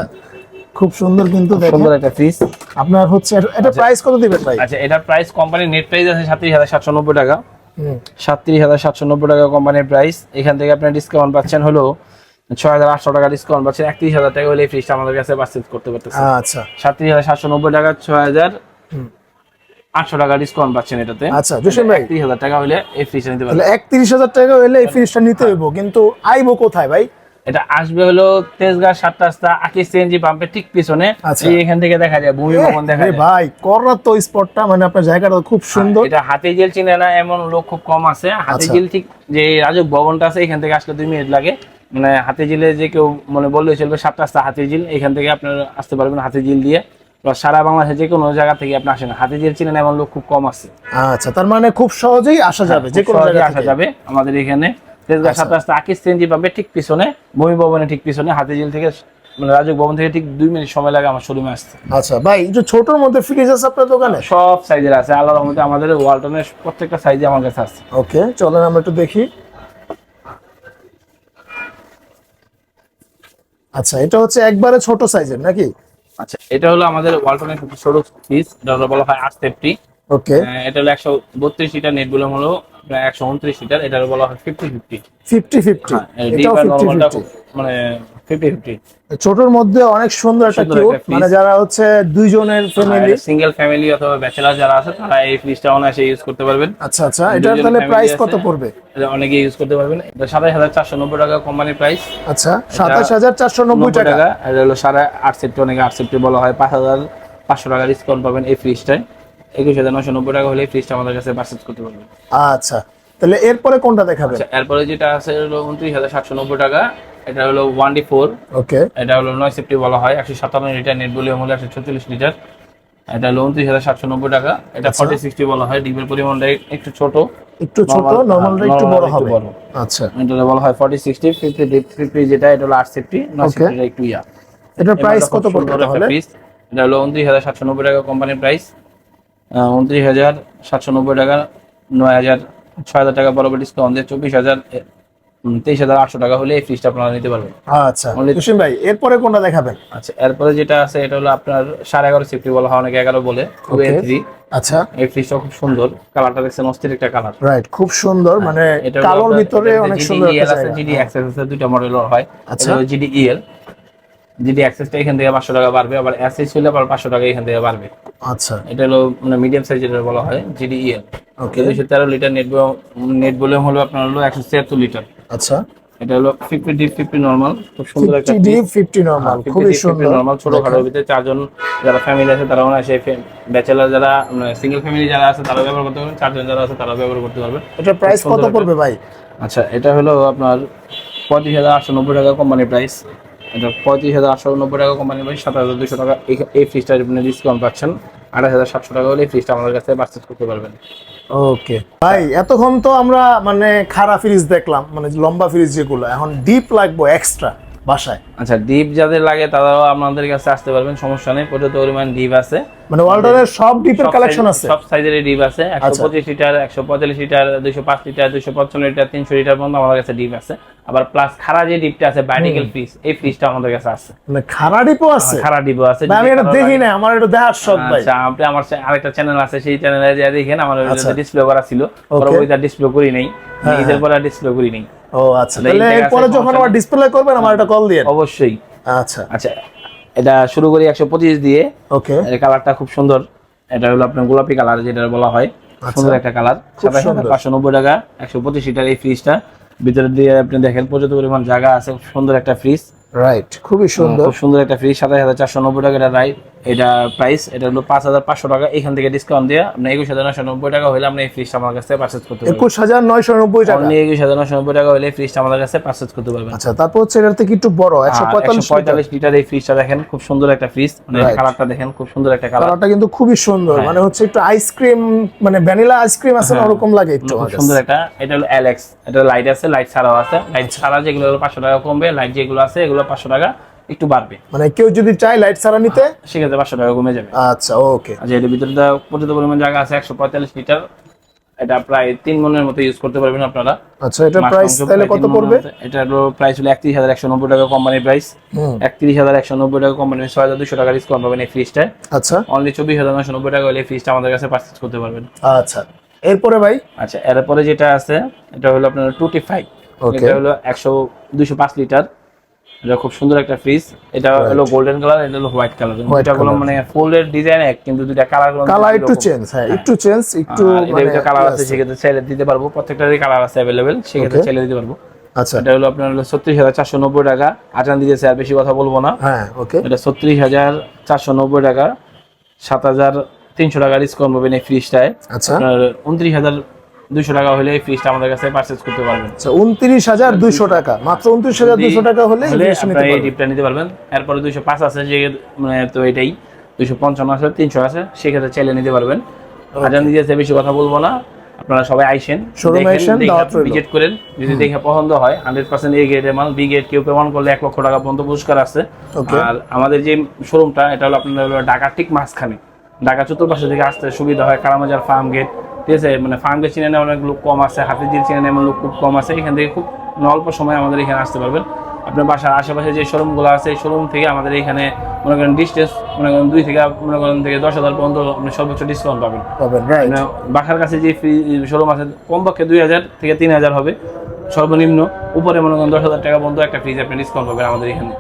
খুব সুন্দর কিন্তু দেখেন। সুন্দর একটা ফ্রিজ আপনার হচ্ছে এটা- প্রাইস কত দিবেন ভাই? আচ্ছা এটা প্রাইস কোম্পানির নেট প্রাইস আছে সাতত্রিশ হাজার সাতশো নব্বই টাকা। হুম, সাতত্রিশ হাজার সাতশো নব্বই টাকা কোম্পানির প্রাইস এখান থেকে আপনার ডিসকাউন্ট পাচ্ছেন হলো ছয় হাজার আটশো টাকা ডিসকাউন্ট পাচ্ছেন। একত্রিশ হাজার টাকা হলে এই ফ্রিজটা আমাদের কাছে পারচেজ করতে পারতেছেন আচ্ছা। সাতত্রিশ হাজার সাতশো নব্বই টাকা ছয় হাজার। আটশো টাকা ডিসকাউন্ট পাচ্ছেন এটাতে। আচ্ছা জসিম ভাই। একত্রিশ হাজার টাকা হলে এই ফ্রিজটা নিতে পারবেন। তাহলে একত্রিশ হাজার টাকা হলে এই ফ্রিজটা নিতে হইব কিন্তু আইবো কোথায় ভাই? এটা আসবে হলো তেজগাঁ সাত রাস্তা আকিস সিএনজি পাম্পের ঠিক পিছনে। আচ্ছা। এখান থেকে দেখা যায় ভূমি ভবন দেখা যায়। ভাই কররা তো স্পটটা মানে আপনার জায়গাটা খুব সুন্দর। এটা হাতে জেল চিনে না এমন লোক খুব কম আছে। হাতে আচ্ছা। জেল ঠিক যে রাজক ভবনটা আছে এখান থেকে আসলে দুই মিনিট লাগে। মানে হাতে জিলে যে কেউ মানে বললে চলবে সাত রাস্তা হাতে জিল এখান থেকে আপনার আসতে পারবেন হাতে জিল দিয়ে। বা সারা বাংলাদেশে যে কোনো জায়গা থেকে আপনি আসেন হাতে জিল চিনেন এমন লোক খুব কম আছে। আচ্ছা তার মানে খুব সহজেই আসা যাবে যে হ্যাঁ, কোনো সহজে জায়গা আসা যাবে আমাদের এখানে। তেজগাঁ আচ্ছা। সাত রাস্তা আকিস সিএনজি পাম্পের ঠিক পিছনে ভূমি ভবনের ঠিক পিছনে হাতে জিল থেকে মানে রাজক ভবন থেকে ঠিক দুই মিনিট সময় লাগে আমার শোরুমে আসতে। আচ্ছা ভাই ছোটর মধ্যে ফ্রিজ আছে আপনার দোকানে? সব সাইজের আছে আল্লাহর রহমতে আমাদের ওয়ালটনের প্রত্যেকটা সাইজে আমার কাছে আছে। ওকে চলেন আমরা একটু দেখি। আচ্ছা এটা হচ্ছে একবারে ছোট সাইজের নাকি? আচ্ছা এটা হলো আমাদের ওয়ালটনের ছোট এটা বলা হয় আট সেফটি ওকে। এটা হলো একশো বত্রিশ লিটার নেটগুলো হলো প্রায় একশো উনত্রিশ লিটার এটা বলা হয় ফিফটি ফিফটি ফিফটি ফিফটি মানে ফিফটি ফিফটি ছোটর মধ্যে অনেক সুন্দর একটা কিউট মানে যারা হচ্ছে দুইজনের ফ্যামিলি সিঙ্গেল ফ্যামিলি অথবা ব্যাচেলার যারা আছে তারা এই ফ্রিজটা অনায়াসে ইউজ করতে পারবেন। আচ্ছা আচ্ছা এটার তাহলে প্রাইস কত পড়বে? এটা অনেকে ইউজ করতে পারবেন। এটা সাতাশ হাজার চারশো নব্বই টাকা কোম্পানির প্রাইস আচ্ছা সাতাশ হাজার চারশো নব্বই টাকা। এটা হলো সাড়ে আট সেফটি অনেকে আট সেফটি বলা হয়। পাঁচ হাজার পাঁচশো টাকা ডিসকাউন্ট পাবেন এই ফ্রিজটায় একুশ হাজার নশো নব্বই টাকা হলে ফ্রিজটা আমাদের কাছে পারচেজ করতে পারবেন। আচ্ছা তাহলে এরপরে কোনটা দেখাবেন? আচ্ছা এরপরে যেটা আছে হলো উনত্রিশ হাজার সাতশো নব্বই টাকা এটা হলো ওয়ান ডি ফোর ওকে। এটা হলো নয় সেফটি বলা হয় একশো সাতান্ন লিটার নেট ভলিউম হলো একশো ছত্রিশ লিটার এটা হলো উনত্রিশ হাজার সাতশো নব্বই টাকা এটা আচ্ছা। ফর্টি সিক্সটি বলা হয় ডিমের পরিমাণটা একটু ছোট। একটু ছোট নর্মালটা একটু বড় হবে। আচ্ছা। এটা বলা হয় ফর্টি সিক্সটি ফিফটি ফিফটি যেটা এটা হলো আট সেফটি নয়. সেফটিটা একটু ইয়া। এটার প্রাইস কত পড়বে। এটা হলো উনত্রিশ হাজার সাতশো নব্বই টাকা কোম্পানির প্রাইস উনত্রিশ হাজার সাতশো নব্বই টাকা নয় হাজার ছয় হাজার টাকা বরাবর ডিসকাউন্ট দিয়ে চব্বিশ হাজার তেইশ হাজার আটশো টাকা হলে এই ফ্রিজটা আপনারা নিতে পারবেন। আচ্ছা ভাই এরপরে কোনটা দেখাবেন? আচ্ছা এরপরে যেটা আছে এটা হলো আপনার সাড়ে এগারো সিফটি বলা হয় অনেকে এগারো বলে থ্রি আচ্ছা। এই ফ্রিজটা খুব সুন্দর কালারটা দেখছেন অস্থির একটা কালার রাইট খুব সুন্দর মানে এটা কালোর ভিতরে অনেক সুন্দর জিডি আছে দুইটা মডেল হয়। আচ্ছা। আচ্ছা জিডি ইএল জিডি অ্যাক্সেসটা এখান থেকে পাঁচশো টাকা বাড়বে আবার অ্যাসেস হলে আবার পাঁচশো টাকা এখান থেকে বাড়বে। আচ্ছা। এটা হলো মানে মিডিয়াম সাইজ যেটা বলা হয় জিডি ইএল ওকে দুশো তেরো লিটার নেট নেট ভলিউম হলো আপনার হলো একশো ছিয়াত্তর লিটার আচ্ছা। এটা হলো ফিফটি ডিপ ফিফটি নর্মাল খুব সুন্দর একটা ফিফটি ডি ফিফটি নর্মাল খুবই সুন্দর। নর্মাল ছোট ঘরের ভিতরে চারজন যারা ফ্যামিলি আছে তারা মনে হয় সেই ব্যাচেলার যারা সিঙ্গেল ফ্যামিলি যারা আছে তারা ব্যবহার করতে পারবেন। চারজন যারা আছে তারা ব্যবহার করতে পারবে এটা প্রাইস কত পড়বে ভাই? আচ্ছা এটা হলো আপনার পঁয়ত্রিশ হাজার আটশো নব্বই টাকা কোম্পানি প্রাইস এটা পঁয়ত্রিশ হাজার আটশো নব্বই টাকা কোম্পানি প্রাইস সাত হাজার দুশো টাকা। এই- ফ্রিজটা আপনি ডিসকাউন্ট পাচ্ছেন। আঠাশ হাজার সাতশো টাকা হলে এই ফ্রিজটা আমাদের কাছে পারচেস করতে পারবেন। ওকে ভাই, এতক্ষণ তো আমরা মানে খারাপ ফ্রিজ দেখলাম মানে লম্বা ফ্রিজ যেগুলো, এখন ডিপ লাগবো এক্সট্রা বাসায়। আচ্ছা ডিপ যাদের লাগে তারাও আমাদের কাছে আসতে পারবেন সমস্যা নেই পর্যাপ্ত পরিমাণ ডিপ আছে। মানে ওয়ার্ল্ডের সব ডিপের কালেকশন আছে? সব সাইজের ডিপ আছে একশো আচ্ছা। পঁচিশ লিটার একশো পঁয়তাল্লিশ লিটার দুশো পাঁচ লিটার দুশো পঞ্চান্ন লিটার তিনশো লিটার পর্যন্ত আমাদের কাছে ডিপ আছে। আবার প্লাস খাড়া যে ডিপটা আছে ফ্রিজ এই ফ্রিজটা আমাদের কাছে আছে। মানে খাড়া ডিপও আছে? খাড়া ডিপও আছে আমি এটা দেখি না আমার এটা দেখার শখ ভাই। আচ্ছা আপনি আমার আরেকটা চ্যানেল আছে সেই চ্যানেলে যা দেখেন আমার আচ্ছা। ডিসপ্লে করা ছিল। পরবর্তীতে ডিসপ্লে করি নাই হ্যাঁ, ঈদের পরে ডিসপ্লে করি নাই। ও আচ্ছা। তাহলে এরপরে যখন নেই। ডিসপ্লে করবেন আমার একটা কল অবশ্যই। আচ্ছা। আচ্ছা এটা শুরু করি একশো পঁচিশ দিয়ে। ওকে। এর কালারটা খুব সুন্দর। এটা হলো আপনার গোলাপি কালার যেটা বলা হয়। সুন্দর একটা কালার খুব সাতাশ হাজার পাঁচশো নব্বই টাকা একশো পঁচিশ লিটার এই ফ্রিজটা ভিতরে দিয়ে আপনি দেখেন পর্যাপ্ত পরিমাণ জায়গা আছে সুন্দর একটা ফ্রিজ রাইট খুবই সুন্দর খুব সুন্দর। একটা ফ্রিজ সাতাশ হাজার চারশো নব্বই টাকা এটা রাইট এটা প্রাইস এটা হলো পাঁচ হাজার পাঁচশো টাকা। এখান থেকে ডিসকাউন্ট দিয়ে আপনি একুশ হাজার নশো নব্বই টাকা হলে আপনি এই ফ্রিজটা আমার কাছে পারচেস করতে পারবেন। একুশ হাজার নয়শো নব্বই টাকা? অনলি একুশ হাজার নশো নব্বই টাকা হলে এই ফ্রিজটা আমাদের কাছে পারচেস করতে পারবেন। আচ্ছা তারপর হচ্ছে এটার থেকে একটু বড় একশো পঁয়তাল্লিশ পঁয়তাল্লিশ লিটার এই ফ্রিজটা দেখেন খুব সুন্দর একটা ফ্রিজ মানে কালারটা দেখেন খুব সুন্দর একটা কালার কালারটা কিন্তু খুবই সুন্দর হ্যাঁ। মানে হচ্ছে একটু আইসক্রিম মানে ভ্যানিলা আইসক্রিম আছে না ওরকম লাগে একটু খুব সুন্দর একটা এটা হলো অ্যালেক্স এটা লাইট আছে লাইট ছাড়াও আছে। লাইট ছাড়া যেগুলো হলো পাঁচশো টাকা কমবে লাইট যেগুলো আছে এগুলো পাঁচশো টাকা। একটু বাড়বে। মানে কেউ যদি চায় লাইট ছাড়া নিতে? সেক্ষেত্রে পাঁচশো টাকা কমে যাবে। আচ্ছা ওকে আচ্ছা এটার ভিতরে পর্যাপ্ত পরিমাণ জায়গা আছে একশো পঁয়তাল্লিশ লিটার এটা প্রায় তিন মনের মতো ইউজ করতে পারবেন আপনারা। আচ্ছা এটা প্রাইস তাহলে কত পড়বে? মতো। এটার প্রাইস হলো একত্রিশ হাজার একশো নব্বই টাকা কোম্পানির প্রাইস একত্রিশ হাজার একশো নব্বই টাকা কোম্পানির ছয় হাজার দুশো টাকা ডিসকাউন্ট পাবেন এই ফ্রিজটায় আচ্ছা। অনলি চব্বিশ হাজার নশো নব্বই টাকা হলে ফ্রিজটা আমাদের কাছে পারচেস করতে পারবেন। আচ্ছা। এরপরে ভাই? আচ্ছা এরপরে যেটা আছে এটা হলো আপনার টুটি ফাইভ এটা হলো একশো দুশো পাঁচ লিটার। এটা খুব সুন্দর একটা ফ্রিজ এটা হলো গোল্ডেন কালার এটা হলো হোয়াইট কালার এটা গুলো মানে ফুলের ডিজাইন এক কিন্তু দুইটা কালারগুলো কালার একটু চেঞ্জ হ্যাঁ একটু চেঞ্জ একটু এটা মানে কালার ইয়ে আছে সেক্ষেত্রে চাইলে দিতে পারব। প্রত্যেকটারই কালার আছে অ্যাভেলেবেল সেক্ষেত্রে. চাইলে দিতে পারব। আচ্ছা। এটা হলো আপনার হলো ছত্রিশ হাজার চারশো নব্বই টাকা। আটান দিতেছে আর বেশি কথা বলব না। হ্যাঁ ওকে এটা ছত্রিশ হাজার চারশো নব্বই টাকা। সাত হাজার তিনশো টাকা ডিসকাউন্ট পাবেন এই ফ্রিজটায় আচ্ছা। আপনার উনত্রিশ হাজার দুশো টাকা হলে এই ফ্রিজটা আমাদের কাছে পারচেজ করতে পারবেন। আচ্ছা টাকা মাত্র উনত্রিশ হাজার দুইশো টাকা হলে এই নিতে ডিপটা নিতে পারবেন। এরপরে দুইশো পাঁচ আছে যে মানে তো এটাই। দুইশো পঞ্চান্ন আছে তিনশো আছে সেক্ষেত্রে চাইলে নিতে পারবেন। আজান দিয়েছে বেশি কথা বলব না। আপনারা সবাই আইসেন ভিজিট করেন। যদি দেখে পছন্দ হয় হান্ড্রেড পার্সেন্ট এই গ্রেডের মাল বি গ্রেড কেউ পেমেন্ট করলে এক লক্ষ টাকা পর্যন্ত পুরস্কার আছে। আর আমাদের যে শোরুমটা এটা হলো আপনার হলো ঢাকা ঠিক মাঝখানে। ঢাকা চতুর্পাশে থেকে আসতে সুবিধা হয় কারামাজার ফার্ম গেট ঠিক আছে মানে ফার্ম গেট চিনে নেওয়ার অনেক লোক কম আছে হাতিঝিল চিনে নেওয়ার লোক খুব কম আছে এখান থেকে খুব অল্প সময় আমাদের এখানে আসতে পারবেন। আপনার বাসার আশেপাশে যে শোরুমগুলো আছে এই শোরুম থেকে আমাদের এখানে মনে করেন ডিস্টেন্স মনে করেন দুই থেকে মনে করেন থেকে দশ হাজার পর্যন্ত আপনি সর্বোচ্চ ডিসকাউন্ট পাবেন। মানে বাসার কাছে যে ফ্রি শোরুম আছে কমপক্ষে দুই হাজার থেকে তিন হাজার হবে সর্বনিম্ন। উপরে মনে করেন দশ হাজার টাকা পর্যন্ত একটা ফ্রিজ আপনি ডিসকাউন্ট পাবেন আমাদের এখানে।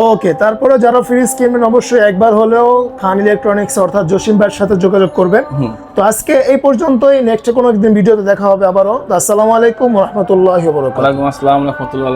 ওকে তারপরে যারা ফ্রিজ কিনবেন অবশ্যই একবার হলেও খান ইলেকট্রনিক্স অর্থাৎ জসিম ভাইয়ের সাথে যোগাযোগ করবেন। তো আজকে এই পর্যন্তই নেক্সট কোনো একদিন ভিডিওতে দেখা হবে আবারও। আসসালামু আলাইকুম রহমতুল্লাহ বরকাত আসসালাম রহমতুল্লাহ